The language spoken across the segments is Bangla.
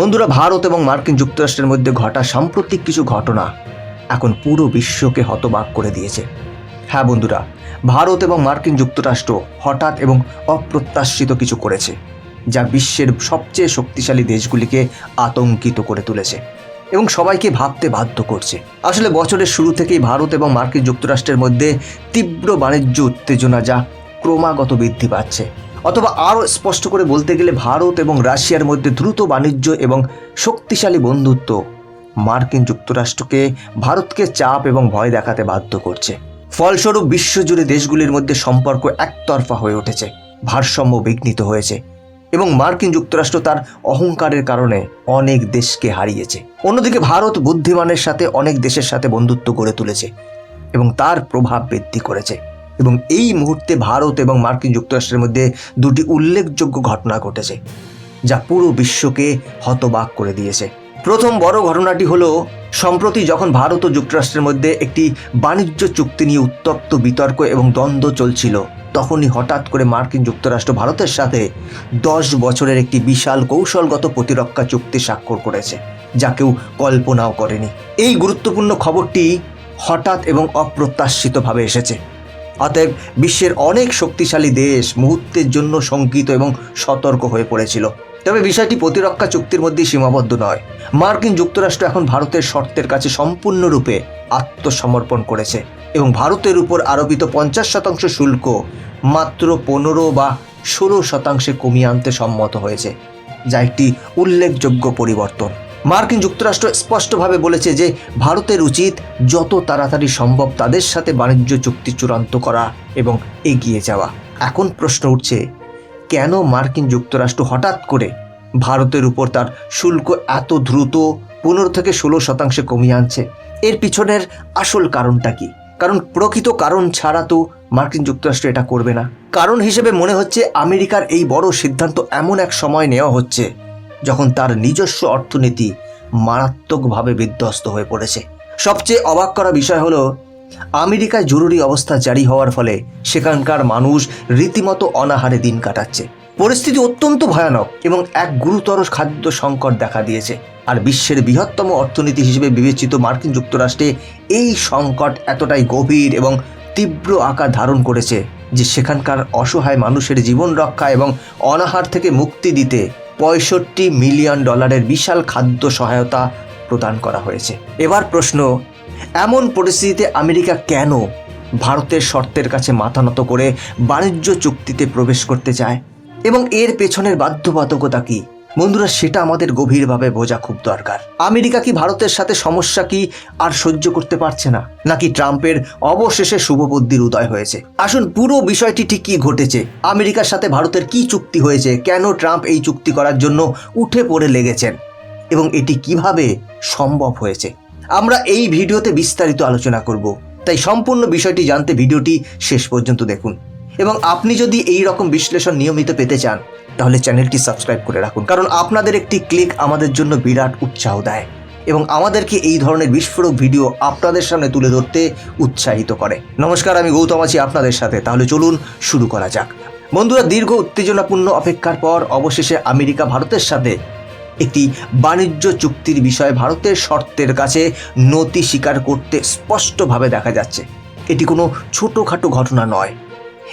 বন্ধুরা, ভারত এবং মার্কিন যুক্তরাষ্ট্রের মধ্যে ঘটা সাম্প্রতিক কিছু ঘটনা এখন পুরো বিশ্বকে হতবাক করে দিয়েছে। হ্যাঁ বন্ধুরা, ভারত এবং মার্কিন যুক্তরাষ্ট্র হঠাৎ এবং অপ্রত্যাশিত কিছু করেছে, যা বিশ্বের সবচেয়ে শক্তিশালী দেশগুলিকে আতঙ্কিত করে তুলেছে এবং সবাইকে ভাবতে বাধ্য করছে। আসলে বছরের শুরু থেকেই ভারত এবং মার্কিন যুক্তরাষ্ট্রের মধ্যে তীব্র বাণিজ্য উত্তেজনা যা ক্রমাগত বৃদ্ধি পাচ্ছে। অথবা আরও স্পষ্ট করে বলতে গেলে ভারত এবং রাশিয়ার মধ্যে দ্রুত বাণিজ্য এবং শক্তিশালী বন্ধুত্ব মার্কিন যুক্তরাষ্ট্রকে ভারতকে চাপ এবং ভয় দেখাতে বাধ্য করছে। ফলস্বরূপ বিশ্বজুড়ে দেশগুলির মধ্যে সম্পর্ক একতরফা হয়ে উঠেছে, ভারসাম্য বিঘ্নিত হয়েছে এবং মার্কিন যুক্তরাষ্ট্র তার অহংকারের কারণে অনেক দেশকে হারিয়েছে। অন্যদিকে ভারত বুদ্ধিমানের সাথে অনেক দেশের সাথে বন্ধুত্ব গড়ে তুলেছে এবং তার প্রভাব বৃদ্ধি করেছে। এবং এই মুহূর্তে ভারত এবং মার্কিন যুক্তরাষ্ট্রের মধ্যে দুটি উল্লেখযোগ্য ঘটনা ঘটেছে, যা পুরো বিশ্বকে হতবাক করে দিয়েছে। প্রথম বড় ঘটনাটি হলো, সম্প্রতি যখন ভারত ও যুক্তরাষ্ট্রের মধ্যে একটি বাণিজ্য চুক্তি নিয়ে উত্তপ্ত বিতর্ক এবং দ্বন্দ্ব চলছিল, তখনই হঠাৎ করে মার্কিন যুক্তরাষ্ট্র ভারতের সাথে দশ বছরের একটি বিশাল কৌশলগত প্রতিরক্ষা চুক্তি স্বাক্ষর করেছে, যা কেউ কল্পনাও করেনি। এই গুরুত্বপূর্ণ খবরটি হঠাৎ এবং অপ্রত্যাশিতভাবে এসেছে। অতএব বিশ্বের অনেক শক্তিশালী দেশ মুহূর্তের জন্য শঙ্কিত এবং সতর্ক হয়ে পড়েছিল। তবে বিষয়টি প্রতিরক্ষা চুক্তির মধ্যেই সীমাবদ্ধ নয়। মার্কিন যুক্তরাষ্ট্র এখন ভারতের শর্তের কাছে সম্পূর্ণরূপে আত্মসমর্পণ করেছে এবং ভারতের উপর আরোপিত পঞ্চাশ শতাংশ শুল্ক মাত্র পনেরো বা ষোলো শতাংশে কমিয়ে আনতে সম্মত হয়েছে, যা একটি উল্লেখযোগ্য পরিবর্তন। মার্কিন যুক্তরাষ্ট্র স্পষ্টভাবে বলেছে যে ভারতের উচিত যত তাড়াতাড়ি সম্ভব তাদের সাথে বাণিজ্য চুক্তি চূড়ান্ত করা এবং এগিয়ে যাওয়া। এখন প্রশ্ন উঠছে, কেন মার্কিন যুক্তরাষ্ট্র হঠাৎ করে ভারতের উপর তার শুল্ক এত দ্রুত পনেরো থেকে ষোলো শতাংশে কমিয়ে আনছে? এর পিছনের আসল কারণটা কি? কারণ প্রকৃত কারণ ছাড়া তো মার্কিন যুক্তরাষ্ট্র এটা করবে না। কারণ হিসেবে মনে হচ্ছে আমেরিকার এই বড় সিদ্ধান্ত এমন এক সময় নেওয়া হচ্ছে যখন তার নিজস্ব অর্থনীতি মারাত্মকভাবে বিধ্বস্ত হয়ে পড়েছে। সবচেয়ে অবাক করা বিষয় হলো, আমেরিকায় জরুরি অবস্থা জারি হওয়ার ফলে সেখানকার মানুষ রীতিমতো অনাহারে দিন কাটাচ্ছে। পরিস্থিতি অত্যন্ত ভয়ানক এবং এক গুরুতর খাদ্য সংকট দেখা দিয়েছে। আর বিশ্বের বৃহত্তম অর্থনীতি হিসেবে বিবেচিত মার্কিন যুক্তরাষ্ট্রে এই সংকট এতটাই গভীর এবং তীব্র আকার ধারণ করেছে যে সেখানকার অসহায় মানুষের জীবন রক্ষা এবং অনাহার থেকে মুক্তি দিতে পঁয়ষট্টি মিলিয়ন ডলারের বিশাল খাদ্য সহায়তা প্রদান করা হয়েছে। এবার প্রশ্ন, এমন পরিস্থিতিতে আমেরিকা কেন ভারতের শর্তের কাছে মাথা নত করে বাণিজ্য চুক্তিতে প্রবেশ করতে চায়? এবং এর পেছনের বাধ্যবাধকতা কি? বন্ধুরা, সেটা আমাদের গভীরভাবে বোঝা খুব দরকার। আমেরিকা কি ভারতের সাথে সমস্যা কি আর সহ্য করতে পারছে না? নাকি ট্রাম্পের অবশেষে শুভবুদ্ধির উদয় হয়েছে? আসুন, পুরো বিষয়টি ঠিক কি ঘটেছে? আমেরিকার সাথে ভারতের কি চুক্তি হয়েছে? কেন ট্রাম্প এই চুক্তি করার জন্য উঠে পড়ে লেগেছেন? এবং এটি কীভাবে সম্ভব হয়েছে? আমরা এই ভিডিওতে বিস্তারিত আলোচনা করব। তাই সম্পূর্ণ বিষয়টি জানতে ভিডিওটি শেষ পর্যন্ত দেখুন। এবং আপনি যদি এই রকম বিশ্লেষণ নিয়মিত পেতে চান, তাহলে চ্যানেলটি সাবস্ক্রাইব করে রাখুন। কারণ আপনাদের একটি ক্লিক আমাদের জন্য বিরাট উৎসাহ দেয় এবং আমাদেরকে এই ধরনের বিস্ফোরক ভিডিও আপনাদের সামনে তুলে ধরতে উৎসাহিত করে। নমস্কার, আমি গৌতম আছি আপনাদের সাথে। তাহলে চলুন শুরু করা যাক। বন্ধুরা, দীর্ঘ উত্তেজনাপূর্ণ অপেক্ষার পর অবশেষে আমেরিকা ভারতের সাথে একটি বাণিজ্য চুক্তির বিষয়ে ভারতের শর্তের কাছে নতি স্বীকার করতে স্পষ্টভাবে দেখা যাচ্ছে। এটি কোনো ছোটোখাটো ঘটনা নয়।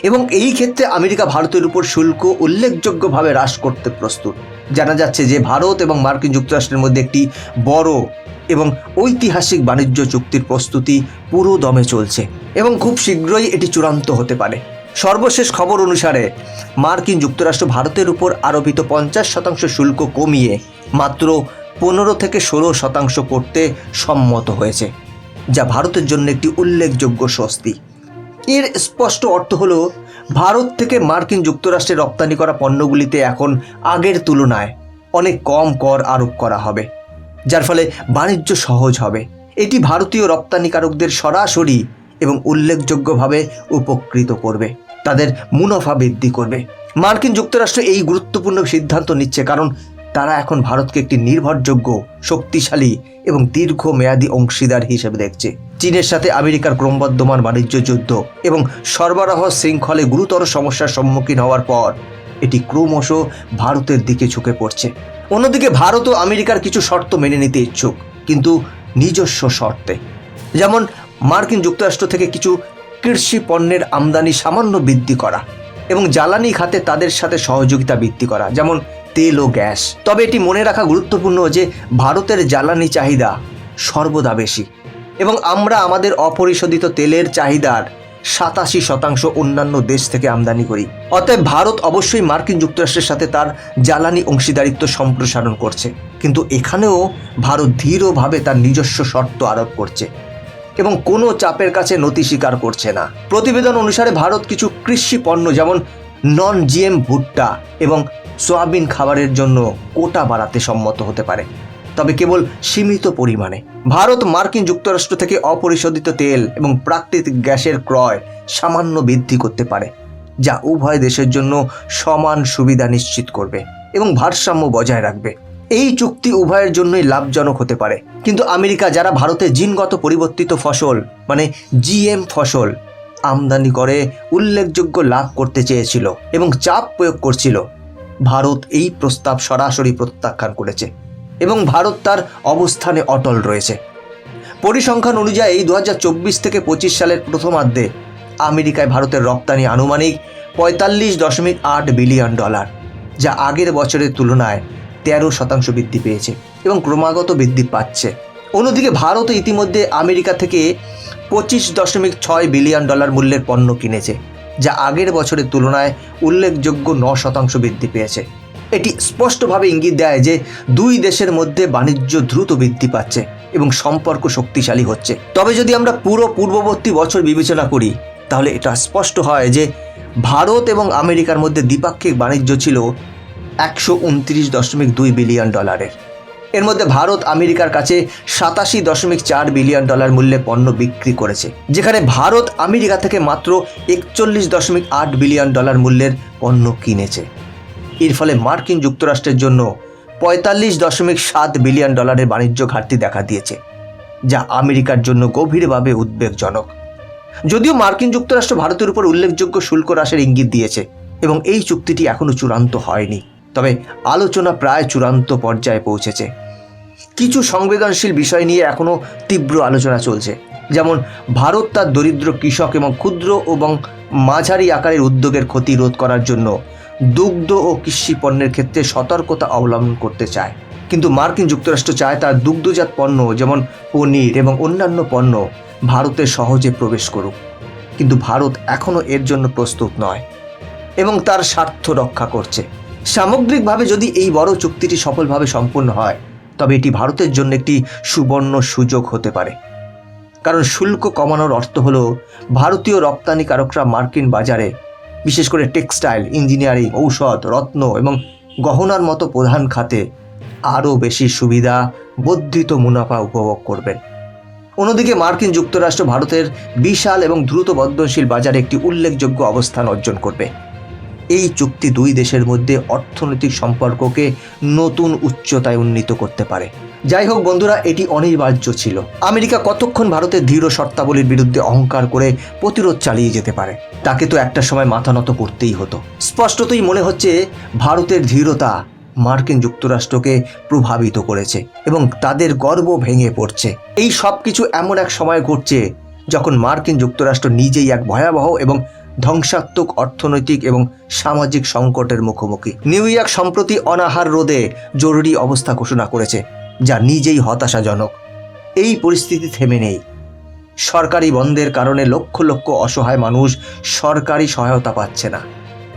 এবং এই ক্ষেত্রে আমেরিকা ভারতের উপর শুল্ক উল্লেখযোগ্যভাবে হ্রাস করতে প্রস্তুত। জানা যাচ্ছে যে ভারত এবং মার্কিন যুক্তরাষ্ট্রের মধ্যে একটি বড় এবং ঐতিহাসিক বাণিজ্য চুক্তির প্রস্তুতি পুরো দমে চলছে এবং খুব শীঘ্রই এটি চূড়ান্ত হতে পারে। সর্বশেষ খবর অনুসারে, মার্কিন যুক্তরাষ্ট্র ভারতের উপর আরোপিত পঞ্চাশ শতাংশ শুল্ক কমিয়ে মাত্র পনেরো থেকে ষোলো শতাংশ করতে সম্মত হয়েছে, যা ভারতের জন্য একটি উল্লেখযোগ্য স্বস্তি। এর স্পষ্ট অর্থ হলো, ভারত থেকে মার্কিন যুক্তরাষ্ট্রে রপ্তানি করা পণ্যগুলিতে এখন আগের তুলনায় অনেক কম কর আরোপ করা হবে, যার ফলে বাণিজ্য সহজ হবে। এটি ভারতীয় রপ্তানিকারকদের সরাসরি এবং উল্লেখযোগ্যভাবে উপকৃত করবে, তাদের মুনাফা বৃদ্ধি করবে। মার্কিন যুক্তরাষ্ট্র এই গুরুত্বপূর্ণ সিদ্ধান্ত নিচ্ছে কারণ তারা এখন ভারতকে একটি নির্ভরযোগ্য, শক্তিশালী এবং দীর্ঘমেয়াদী অংশীদার হিসেবে দেখছে। চীনের সাথে আমেরিকার ক্রমবর্ধমান বাণিজ্য যুদ্ধ এবং সরবরাহ শৃঙ্খলে গুরুতর সমস্যার সম্মুখীন হওয়ার পর, এটি ক্রমশ ভারতের দিকে ঝুঁকে পড়ছে। অন্যদিকে ভারত ও আমেরিকার কিছু শর্ত মেনে নিতে ইচ্ছুক, কিন্তু নিজস্ব শর্তে। যেমন মার্কিন যুক্তরাষ্ট্র থেকে কিছু কৃষি পণ্যের আমদানি সামান্য বৃদ্ধি করা এবং জ্বালানি খাতে তাদের সাথে সহযোগিতা বৃদ্ধি করা। যেমন তেল ও গ্যাস। তবে এটি মনে রাখা গুরুত্বপূর্ণ যে ভারতের জ্বালানি চাহিদা সর্বদা বেশি। এবং আমরা আমাদের অপরিশোধিত তেলের চাহিদার সাতাশি শতাংশ অন্যান্য দেশ থেকে আমদানি করি। অতএব ভারত অবশ্যই মার্কিন যুক্তরাষ্ট্রের সাথে তার জ্বালানি অংশীদারিত্ব সম্প্রসারণ করছে। কিন্তু এখানেও ভারত ধীরভাবে তার নিজস্ব শর্ত আরোপ করছে। এবং কোনো চাপের কাছে নতি স্বীকার করছে না। প্রতিবেদন অনুসারে ভারত কিছু কৃষি পণ্য যেমন নন জিএম ভুট্টা এবং সয়াবিন খাবারের জন্য কোটা বাড়াতে সম্মত হতে পারে। তবে কেবল সীমিত পরিমাণে। ভারত মার্কিন যুক্তরাষ্ট্র থেকে অপরিশোধিত তেল এবং প্রাকৃতিক গ্যাসের ক্রয় সামান্য বৃদ্ধি করতে পারে, যা উভয় দেশের জন্য সমান সুবিধা নিশ্চিত করবে এবং ভারসাম্য বজায় রাখবে। এই চুক্তি উভয়ের জন্যই লাভজনক হতে পারে। কিন্তু আমেরিকা, যারা ভারতে জিনগত পরিবর্তিত ফসল মানে জিএম ফসল, আমদানি করে, উল্লেখযোগ্য লাভ করতে চেয়েছিল এবং চাপ প্রয়োগ করছিল ভারত এই প্রস্তাব সরাসরি প্রত্যাখ্যান করেছে এবং ভারত তার অবস্থানে অটল রয়েছে। পরিসংখ্যান অনুযায়ী দু হাজার চব্বিশ থেকে পঁচিশ সালের প্রথমার্ধে আমেরিকায় ভারতের রপ্তানি আনুমানিক পঁয়তাল্লিশ দশমিক আট বিলিয়ন ডলার, যা আগের বছরের তুলনায় তেরো শতাংশ বৃদ্ধি পেয়েছে এবং ক্রমাগত বৃদ্ধি পাচ্ছে। অন্যদিকে ভারত ইতিমধ্যে আমেরিকা থেকে পঁচিশ দশমিক ছয় বিলিয়ন ডলার মূল্যের পণ্য কিনেছে। যা আগের বছরের তুলনায় উল্লেখযোগ্য ন শতাংশ বৃদ্ধি পেয়েছে। এটি স্পষ্টভাবে ইঙ্গিত দেয় যে দুই দেশের মধ্যে বাণিজ্য দ্রুত বৃদ্ধি পাচ্ছে এবং সম্পর্ক শক্তিশালী হচ্ছে। তবে যদি আমরা পুরো পূর্ববর্তী বছর বিবেচনা করি, তাহলে এটা স্পষ্ট হয় যে ভারত এবং আমেরিকার মধ্যে দ্বিপাক্ষিক বাণিজ্য ছিল একশো উনত্রিশ দশমিক দুই বিলিয়ন ডলারের। এর মধ্যে ভারত আমেরিকার কাছে সাতাশি দশমিক চার বিলিয়ন ডলার মূল্যে পণ্য বিক্রি করেছে, যেখানে ভারত আমেরিকা থেকে মাত্র একচল্লিশ দশমিক আট বিলিয়ন ডলার মূল্যের পণ্য কিনেছে। এর ফলে মার্কিন যুক্তরাষ্ট্রের জন্য পঁয়তাল্লিশ দশমিক সাত বিলিয়ন ডলারের বাণিজ্য ঘাটতি দেখা দিয়েছে, যা আমেরিকার জন্য গভীরভাবে উদ্বেগজনক। যদিও মার্কিন যুক্তরাষ্ট্র ভারতের উপর উল্লেখযোগ্য শুল্ক হ্রাসের ইঙ্গিত দিয়েছে, এবং এই চুক্তিটি এখনও চূড়ান্ত হয়নি। তবে আলোচনা প্রায় চূড়ান্ত পর্যায়ে পৌঁছেছে। কিছু সংবেদনশীল বিষয় নিয়ে এখনও তীব্র আলোচনা চলছে। যেমন, ভারত তার দরিদ্র কৃষক এবং ক্ষুদ্র এবং মাঝারি আকারের উদ্যোগের ক্ষতি রোধ করার জন্য দুগ্ধ ও কৃষি পণ্যের ক্ষেত্রে সতর্কতা অবলম্বন করতে চায়। কিন্তু মার্কিন যুক্তরাষ্ট্র চায় তার দুগ্ধজাত পণ্য, যেমন পনির এবং অন্যান্য পণ্য, ভারতে সহজে প্রবেশ করুক। কিন্তু ভারত এখনও এর জন্য প্রস্তুত নয় এবং তার স্বার্থ রক্ষা করছে। সামগ্রিকভাবে যদি এই বড় চুক্তিটি সফলভাবে সম্পূর্ণ হয়, তবে এটি ভারতের জন্য একটি সুবর্ণ সুযোগ হতে পারে। কারণ শুল্ক কমানোর অর্থ হলো ভারতীয় রপ্তানিকারকরা মার্কিন বাজারে, বিশেষ করে টেক্সটাইল, ইঞ্জিনিয়ারিং, ঔষধ, রত্ন এবং গহনার মতো প্রধান খাতে আরও বেশি সুবিধা বর্ধিত মুনাফা উপভোগ করবেন। অন্যদিকে মার্কিন যুক্তরাষ্ট্র ভারতের বিশাল এবং দ্রুত বর্ধনশীল বাজারে একটি উল্লেখযোগ্য অবস্থান অর্জন করবে। এই চুক্তি দুই দেশের মধ্যে অর্থনৈতিক সম্পর্ককে নতুন উচ্চতায় উন্নীত করতে পারে। যাই হোক বন্ধুরা, এটি অনিবার্য ছিল। আমেরিকা কতক্ষণ ভারতের দৃঢ় শর্তাবলীর বিরুদ্ধে অহংকার করে প্রতিরোধ চালিয়ে যেতে পারে, তাকে তো একটা সময় মাথা নত করতেই হতো। স্পষ্টতই মনে হচ্ছে, ভারতের ধীরতা মার্কিন যুক্তরাষ্ট্রকে প্রভাবিত করেছে এবং তাদের গর্ব ভেঙে পড়ছে। এই সব কিছু এমন এক সময় ঘটছে যখন মার্কিন যুক্তরাষ্ট্র নিজেই এক ভয়াবহ এবং ধ্বংসাত্মক অর্থনৈতিক এবং সামাজিক সংকটের মুখোমুখি। নিউ ইয়র্ক সম্প্রতি অনাহার রোধে জরুরি অবস্থা ঘোষণা করেছে, যা নিজেই হতাশাজনক। এই পরিস্থিতি থেমে নেই। সরকারি বন্ধের কারণে লক্ষ লক্ষ অসহায় মানুষ সরকারি সহায়তা পাচ্ছে না।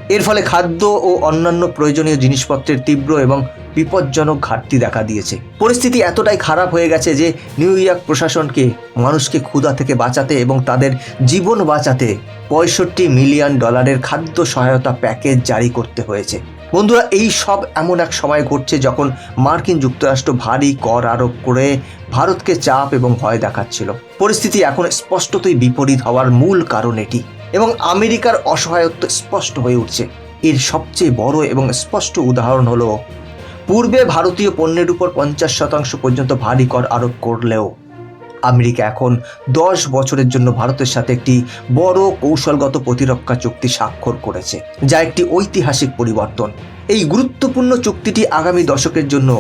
এর ফলে খাদ্য ও অন্যান্য প্রয়োজনীয় জিনিসপত্রের তীব্র এবং বিপজ্জনক ঘাটতি দেখা দিয়েছে। পরিস্থিতি এতটাই খারাপ হয়ে গেছে যে নিউ ইয়র্ক প্রশাসনকে, মানুষকে ক্ষুধা থেকে বাঁচাতে এবং তাদের জীবন বাঁচাতে পঁয়ষট্টি মিলিয়ন ডলারের খাদ্য সহায়তা প্যাকেজ জারি করতে হয়েছে। বন্ধুরা, এই সব এমন এক সময় ঘটছে যখন মার্কিন যুক্তরাষ্ট্র ভারী কর আরোপ করে ভারতকে চাপ এবং ভয় দেখাচ্ছিল। পরিস্থিতি এখন স্পষ্টতই বিপরীত হওয়ার মূল কারণ এটি এবং আমেরিকার অসহায়ত্ব স্পষ্ট হয়ে উঠছে। এর সবচেয়ে বড় এবং স্পষ্ট উদাহরণ হলো পূর্বে ভারতীয় পণ্যের উপর পঞ্চাশ শতাংশ পর্যন্ত ভারী কর আরোপ করলেও আমেরিকা এখন দশ বছরের জন্য ভারতের সাথে একটি বড় কৌশলগত প্রতিরক্ষা চুক্তি স্বাক্ষর করেছে, যা একটি ঐতিহাসিক পরিবর্তন। এই গুরুত্বপূর্ণ চুক্তিটি আগামী দশকের জন্য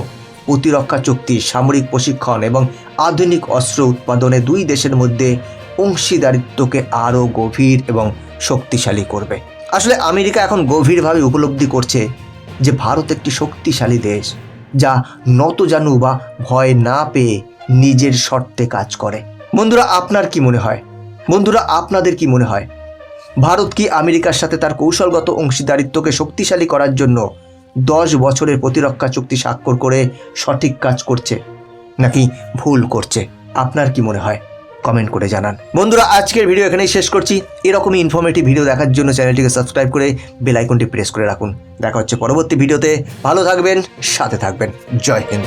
প্রতিরক্ষা চুক্তি, সামরিক প্রশিক্ষণ এবং আধুনিক অস্ত্র উৎপাদনে দুই দেশের মধ্যে অংশীদারিত্বকে আরও গভীর এবং শক্তিশালী করবে। আসলে আমেরিকা এখন গভীরভাবে উপলব্ধি করছে যে ভারত একটি শক্তিশালী দেশ, যা নত নতজানু বা ভয় না পেয়ে নিজের শর্তে কাজ করে। বন্ধুরা, আপনার কি মনে হয়? বন্ধুরা, আপনাদের কি মনে হয়? ভারত কি আমেরিকার সাথে তার কৌশলগত অংশীদারিত্বকে শক্তিশালী করার জন্য দশ বছরের প্রতিরক্ষা চুক্তি স্বাক্ষর করে সঠিক কাজ করছে, নাকি ভুল করছে? আপনার কি মনে হয়? কমেন্ট করে জানান। বন্ধুরা, আজকের ভিডিও এখানেই শেষ করছি। এরকমই ইনফরমেটিভ ভিডিও দেখার জন্য চ্যানেলটিকে সাবস্ক্রাইব করে বেল আইকনটি প্রেস করে রাখুন। দেখা হচ্ছে পরবর্তী ভিডিওতে ভালো থাকবেন, সাথে থাকবেন। জয় হিন্দ।